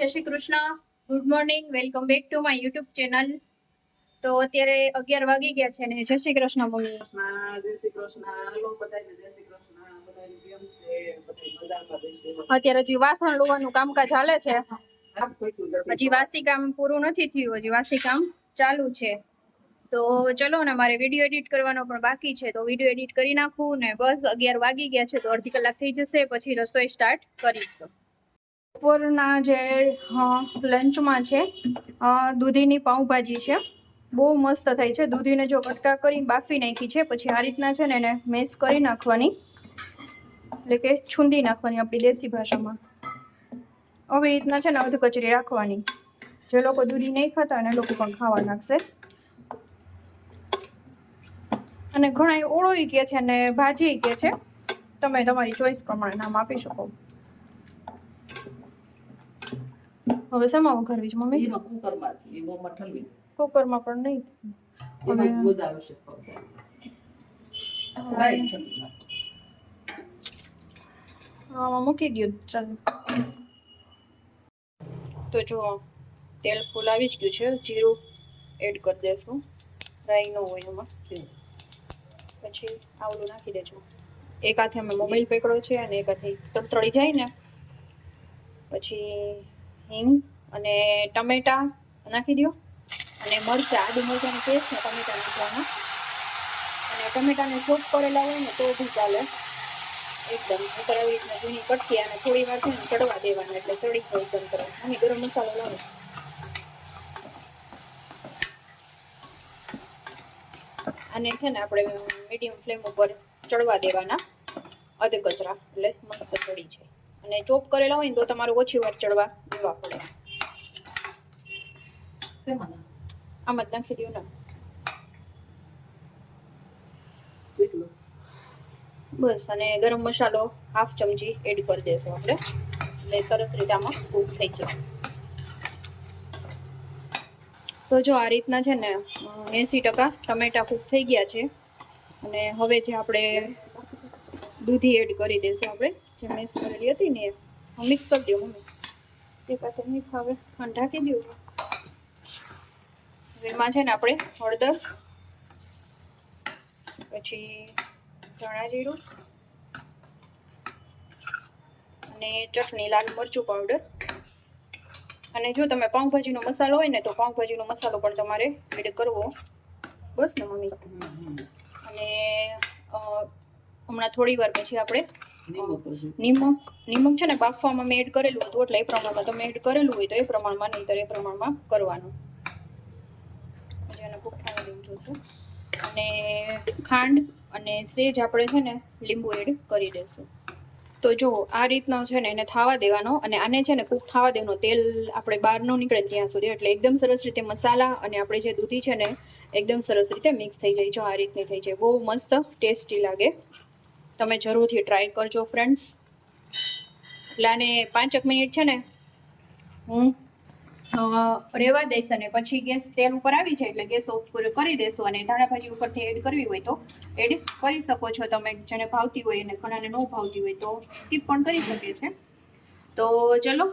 જય Shri Krishna. Good morning welcome back to my YouTube channel તો અત્યારે અગિયાર વાગી ગયા છે ને જય શ્રી કૃષ્ણ મમ્મી જય શ્રી કૃષ્ણ. અત્યારે હજી વાસણ લોવાનું કામકાજ ચાલે છે. હજી વાસી કામ પૂરું નથી થયું હજી વાસી કામ ચાલુ છે. તો ચલો ને મારે વીડિયો એડિટ કરવાનો પણ બાકી છે. તો વીડિયો એડિટ કરી નાખું ને બસ અગિયાર વાગી ગયા છે તો અડધી કલાક થઈ જશે પછી રસોઈ સ્ટાર્ટ કરીશું બપોરના જે લંચમાં છે દૂધીની પાઉંભાજી છે. બહુ મસ્ત થઈ છે. દૂધીને જો કટકા કરી બાફી નાખી છે, પછી આ રીતના છે ને એને મેસ કરી નાખવાની. એટલે કે છૂંદી નાખવાની આપણી દેશી ભાષામાં. આવી રીતના છે ને અધ કચરી રાખવાની. જે લોકો દૂધી નહીં ખાતા એને લોકો પણ ખાવા નાખશે. અને ઘણા ઓળોઈ કે છે અને ભાજી કે છે. તમે તમારી ચોઈસ પ્રમાણે નામ આપી શકો. હવે શેમાં વઘારવી છે મમ્મી? ઈનો કુકરમાં છે, પણ નહીં. હવે- આવશે મૂકી દો ચાલો. તો જો તેલ ફૂલાવી જ ગયું છે જીરું એડ કરી દેશું. રાઈ ન હોય એમાં. પછી આવલું નાખી દેજો. એક હાથે અમે મોબાઈલ પકડ્યો છે અને એક હાથે તડતડી જાય ને. પછી હિંગ અને ટમેટા નાખી દો અને મરચાં, આદુ મરચાંની પેસ્ટ ને ટમેટા નાખવાના. અને ટમેટાને ચોપ કરેલા હોય ને તો બી ચાલે. એકદમ નહીંતર આવી રીતના જૂની કટકી અને થોડી વાર છે ને ચડવા દેવાના એટલે ચડી જાય એકદમ તરત અને ગરમ મસાલો લાવો. અને છે ને આપણે મીડિયમ ફ્લેમ ઉપર ચડવા દેવાના. અધ કચરા એટલે મસ્ત ચડી છે અને ચોપ કરેલા હોય ને તો તમારે ઓછી વાર ચડવા દેવા પડે. આમ જ નાખી દો ને બસ અને ગરમ મસાલો હાફ ચમચી એડ કરી દેશું આપણે. એટલે સરસ રીતે આમાં કૂક થઈ જાય તો જો આ રીતના છે ને એંસી ટકા ટમેટા કૂક થઈ ગયા છે. અને હવે જે આપણે દૂધી એડ કરી દઈશું આપણે જે મિક્સ કરેલી હતી ને મિક્સ કરી દઉં મમ્મી. એક સાથે મિક્સ હવે ઢાંકી દઉં હવે એમાં છે ને આપણે હળદર પછી ધાણા જીરું અને ચટણી લાલ મરચું પાવડર અને જો તમે પાઉંભાજીનો મસાલો હોય ને તો પાઉંભાજીનો મસાલો પણ તમારે એડ કરવો. બસ ને મમ્મી. અને હમણાં થોડી વાર પછી આપણે નિમક નિમક છે ને બાફવામાં મેં એડ કરેલું હતું એટલે એ પ્રમાણમાં તમે એડ કરેલું હોય તો એ પ્રમાણમાં નહીંતર એ પ્રમાણમાં કરવાનું. એને થવા દેવું જોશે. અને ખાંડ અને સેજ આપણે છે ને લીંબુ એડ કરી દઈશું. તો જો આ રીતનો છે ને એને થાવા દેવાનો અને આને છે ને કૂક થવા દેવાનો તેલ આપણે બહાર ન નીકળે ત્યાં સુધી એટલે એકદમ સરસ રીતે મસાલા અને આપણે જે દૂધી છે ને એકદમ સરસ રીતે મિક્સ થઈ જાય. જો આ રીતની થઈ જાય. બહુ મસ્ત ટેસ્ટી લાગે. તમે જરૂરથી ટ્રાય કરજો ફ્રેન્ડ્સ એટલે આને પાંચેક મિનિટ છે ને, હું રહેવા દઈશ અને પછી ગેસ તેલ ઉપર આવી જાય એટલે ગેસ ઓફ કરી દેશું અને ધાણા ભાજી ઉપરથી એડ કરવી હોય તો એડ કરી શકો છો તમે, જેને ભાવતી હોય અને ઘણાને ન ભાવતી હોય તો સ્કીપ પણ કરી શકે છે તો ચલો,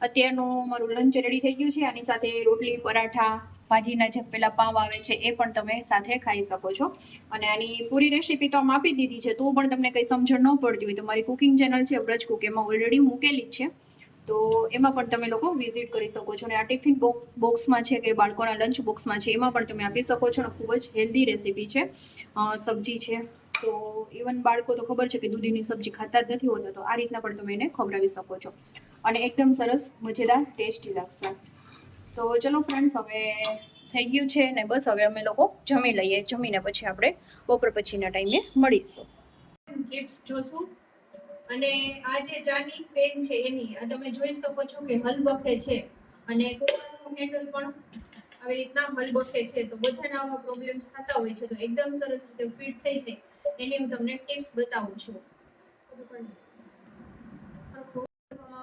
અત્યારનું મારું લંચ રેડી થઈ ગયું છે. આની સાથે રોટલી, પરાઠા ભાજીના જે પેલા પાવ આવે છે એ પણ તમે સાથે ખાઈ શકો છો. અને આની પૂરી રેસીપી તો આમ આપી દીધી છે, તો પણ તમને કંઈ સમજણ ન પડતી હોય. તો મારી કુકિંગ ચેનલ છે વ્રજ કુક એમાં ઓલરેડી મૂકેલી જ છે. તો એમાં પણ તમે લોકો વિઝિટ કરી શકો છો. અને આ ટિફિન બોક્સમાં છે કે બાળકોના લંચ બોક્સમાં છે, એમાં પણ તમે આપી શકો છો. અને ખૂબ જ હેલ્ધી રેસીપી છે. સબ્જી છે. તો ઇવન બાળકો તો ખબર છે કે દૂધીની સબ્જી ખાતા જ નથી હોતા, તો આ રીતના પણ તમે એને ખવડાવી શકો છો. અને એકદમ સરસ, મજેદાર, ટેસ્ટી લાગશે. તો ચલો ફ્રેન્ડ્સ હવે થઈ ગયું છે ને બસ હવે અમે લોકો જમી લઈએ. જમીને પછી આપણે બપોર પછીના ટાઈમે મળીશું. ગિફ્ટ્સ જોશું. અને આ જે ચાની પેન છે એની આ તમે જોઈ શકો છો કે હલબખે છે. અને કોઈનું હેન્ડલ પણ આવી રીતના હલબખે છે. તો બધાના આવા પ્રોબ્લેમ્સ થતા હોય છે. તો એકદમ સરસ રીતે ફિટ થઈ છે એની હું તમને ટિપ્સ બતાવું છું.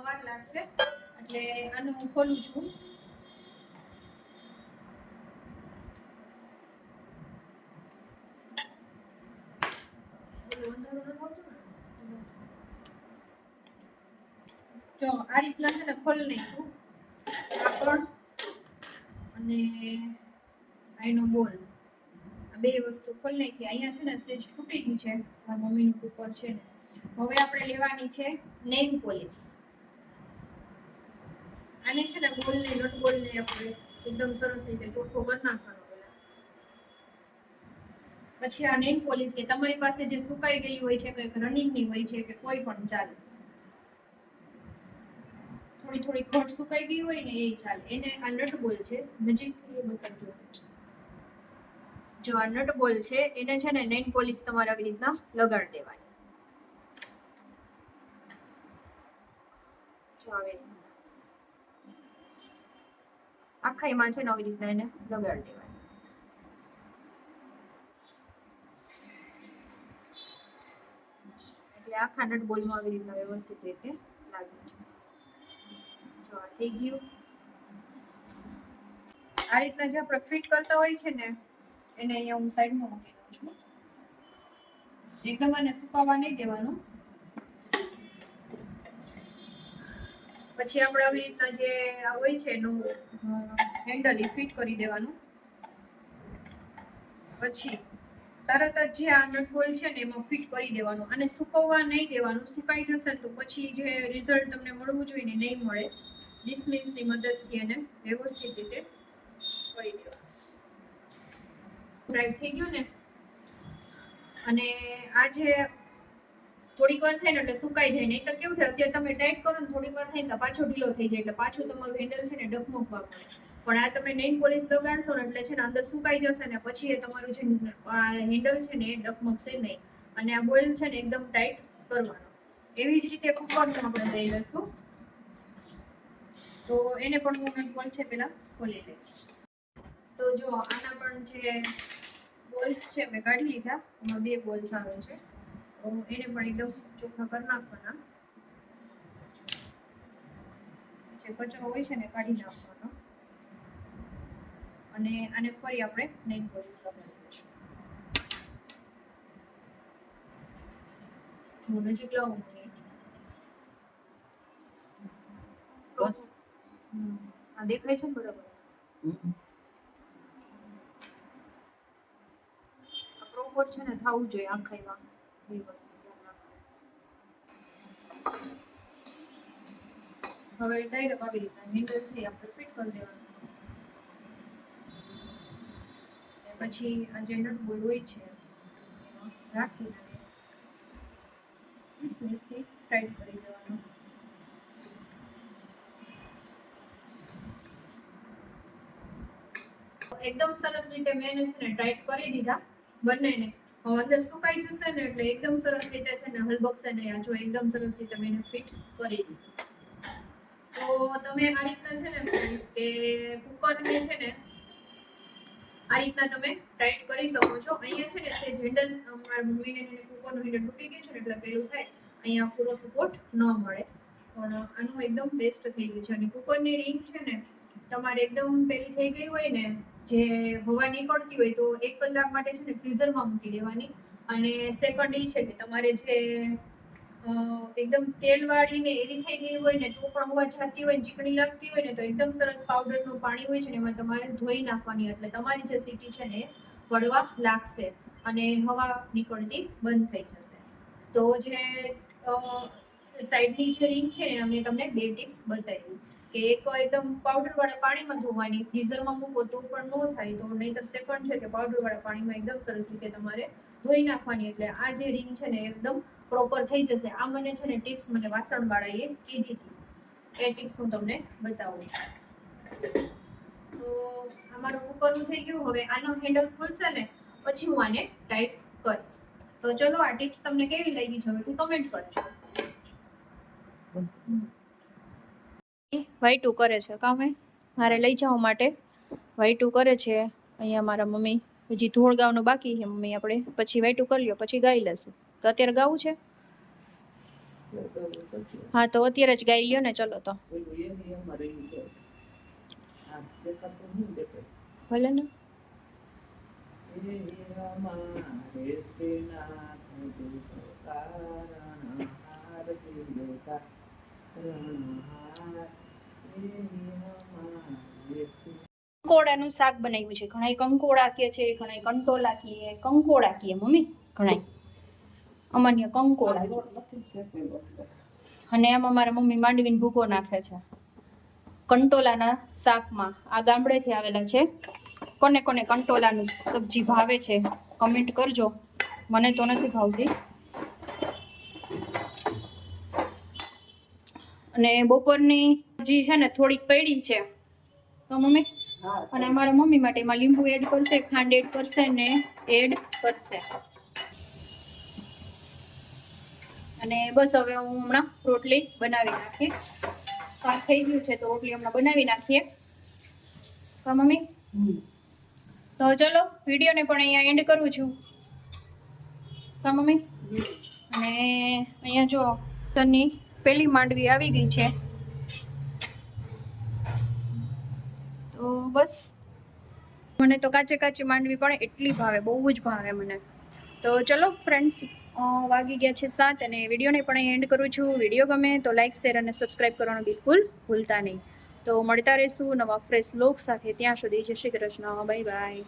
વાર લાગશે. એટલે આનું હું ખોલું છું ઓલું અંધારું નથી આવતું ને? જો, આ રીતના છે ને ખોલી નાખ્યું. કાપડ અને આઈનો બોલ. આ બે વસ્તુ ખોલી નાખી. અહીંયા છે ને સ્ટેજ તૂટી ગયું છે. મારા મમ્મીનું કુકર છે ને. હવે આપણે લેવાની છે નેઇલ પોલિશ આને છે ને બોલને, નટ બોલને આપણે એકદમ સરસ રીતે ચોખ્ખો કરી નાખવાનો પછી આ નેઇલ પોલિશ કે તમારી પાસે જે સુકાઈ ગયેલી હોય છે, કંઈક રનિંગની હોય છે કે કોઈ પણ ચાલે થોડી થોડી ખોટ સુકાઈ ગઈ હોય ને એ ચાલે. એને આ નટ બોલ છે. નજીકથી એ બતાવજો જો આ નટ બોલ છે, એને છે ને નેઇલ પોલિશ તમારે આવી રીતના લગાડી દેવાની. આખા એમાં છે ને આવી રીતના એને લગાડી દેવાની. એટલે આખા નટ બોલમાં આવી રીતના વ્યવસ્થિત રીતે લાગે છે. થઈ ગયું. આ રીતના જે આપણે ફિટ કરતા હોય છે ને, એને અહીંયા હું સાઈડમાં મૂકી દઉં છું. એકદમ આને સુકાવા નહીં દેવાનું. પછી આપણે આવી રીતના જે હોય છે એનું હેન્ડલ એ ફિટ કરી દેવાનું. પછી તરત જ જે આ નટબોલ છે ને એમાં ફિટ કરી દેવાનું. અને સુકવવા નહીં દેવાનું, સુકાઈ જશે તો પછી જે રિઝલ્ટ તમને મળવું જોઈએ ને નહીં મળે. ડિસમિસની મદદથી એને વ્યવસ્થિત રીતે કરી દેવાનું ટાઈટ થઈ ગયું ને? અને આ જે થોડીક વાર થાય ને એટલે સુકાઈ જાય. નહીં તો કેવું થાય, અત્યારે તમે ટાઈટ કરો ને થોડીક વાર થાય ને પાછો ઢીલો થઈ જાય. એટલે પાછું તમારું હેન્ડલ છે ને ડગમગવા પડે. પણ આ તમે નેઇલ પોલિશ લગાડશો ને એટલે છે ને અંદર સુકાઈ જશે ને પછી એ તમારું જે હેન્ડલ છે ને એ ડગમગશે નહીં. અને આ બોઇલ છે ને એકદમ ટાઈટ કરવાનો. એવી જ રીતે કુકરમાં આપણે લઈ લઈશું તો એને પણ હું કંઈક બોલ છે પહેલાં ખોલી લઈશ. તો જો, આના પણ જે બોલ્સ છે, મેં કાઢી લીધા. એમાં બે બોલ્સ આવે છે. તો એને પણ એકદમ ચોખ્ખા કરી નાખવાના. જે કચરો હોય છે ને, કાઢી નાખવાનો. અને આને ફરી આપણે નેઇલ બોલ્સ લગાવી દઈશું. હું નજીક લાવું બસ. આ દેખાય છે ને બરાબર. પ્રોપર છે ને, થવું જોઈએ આખાઈમાં એ વસ્તુ હવે ડાયરેક્ટ આવી રીતના હેન્ડલ છે આપણે ફિટ કરી દેવાનું. પછી આ જે નટ બોલ હોય છે, રાખીને વીસ મિનિટથી ટાઈટ કરી દેવાનું. એકદમ સરસ રીતે મેં છે ને ટાઈટ કરી દીધા બંનેને. અંદર સુકાઈ જશે ને એટલે એકદમ સરસ રીતે છે ને હલબકશે ને આ જો એકદમ સરસ રીતે મેં ફિટ કરી દીધું. તો તમે આ રીતના છે ને friends, કે કુકરને છે ને આ રીતના તમે ટાઈટ કરી શકો છો. અહીંયા છે ને તે હેન્ડલ મમ્મીને કુકરનું હેન્ડલ તૂટી ગયું છે એટલે પેલું થાય અહીંયા પૂરો સપોર્ટ ન મળે. પણ આનું એકદમ બેસ્ટ થઈ ગયું છે. અને કુકરની રિંગ છે ને તમારે એકદમ પેલી થઈ ગઈ હોય ને જે હવા નીકળતી હોય તો એક કલાક માટે છે ને ફ્રીઝરમાં મૂકી દેવાની. અને સેકન્ડ એ છે કે તમારે જે એકદમ તેલવાળી ને એવી થઈ ગઈ હોય ને તો પણ હવા જાતી હોય ચીકણી લાગતી હોય ને તો એકદમ સરસ પાવડરનું પાણી હોય છે ને એમાં તમારે ધોઈ નાખવાની. એટલે તમારી જે સીટી છે ને પડવા લાગશે અને હવા નીકળતી બંધ થઈ જશે. તો જે સાઈડની જે રિંગ છે ને અમે તમને બે ટિપ્સ બતાવી. કે એક એકદમ પાવડર વાળા પાણીમાં ધોવાની ફ્રીઝરમાં મૂકો તો પણ ન થાય તો નહીતર સેકન્ડ છે કે પાવડર વાળા પાણીમાં એકદમ સરસ રીતે તમારે ધોઈ નાખવાની. એટલે આ જે રિંગ છે ને એકદમ પ્રોપર થઈ જશે. આ મને છે ને ટિપ્સ મને વાસણવાળાએ કીધી હતી. એ ટિપ્સ હું તમને બતાવું તો અમારું કુકરનું થઈ ગયું. હવે આનો હેન્ડલ ખોલશે ને પછી હું આને ટાઈટ કરીશ. તો ચલો આ ટિપ્સ તમને કેવી લાગી છે હવે કમેન્ટ કરજો. વાઈટું કરે છે. કામે મારે લઈ જવા માટે. વાઈટું કરે છે. અહીંયા મારા મમ્મી. હજી ધોળ ગાવાનું બાકી છે મમ્મી આપણે. પછી વાઈટું કરી લ્યો, પછી ગાઈ લેશું. તો અત્યારે ગાવું છે? હા, તો અત્યારે જ ગાઈ લ્યો ને, ચલો તો. ભલે ને. છે કંકોડાનું શાક બનાવ્યું છે. ઘણા કંકોડા કે છે ઘણા કંટોલા કહીએ કંકોડા કહીએ મમ્મી ઘણા અમાન્ય કંકોડા. અને એમાં મારા મમ્મી માંડવીને ભૂકો નાખે છે. કંટોલાના શાકમાં આ ગામડેથી આવેલા છે. કોને કોને કંટોલાનું સબ્જી ભાવે છે કમેન્ટ કરજો. મને તો નથી ભાવતી. અને બપોરની જી છે ને થોડીક પડી છે. તો મમ્મી? અને અમારા મમ્મી માટે એમાં લીંબુ એડ કરશે ખાંડ એડ કરશે ને એડ કરશે. અને બસ હવે હું હમણાં રોટલી બનાવી નાખીશ. શાક થઈ ગયું છે તો રોટલી હમણાં બનાવી નાખીએ. તો મમ્મી? તો ચલો વિડીયોને પણ અહીંયા એન્ડ કરું છું. તો મમ્મી. અને અહીંયા જો તની પેલી માંડવી આવી ગઈ છે. તો બસ. મને તો કાચે કાચી માંડવી પણ એટલી ભાવે, બહુ જ ભાવે મને. તો ચલો ફ્રેન્ડ્સ વાગી ગયા છે સાત અને વિડીયોને પણ અહીં એન્ડ કરું છું. વીડિયો ગમે તો લાઇક શેર અને સબસ્ક્રાઈબ કરવાનું બિલકુલ ભૂલતા નહીં. તો મળતા રહેશું નવા ફ્રેશ લોક સાથે. ત્યાં સુધી જય શ્રી કૃષ્ણ. Bye bye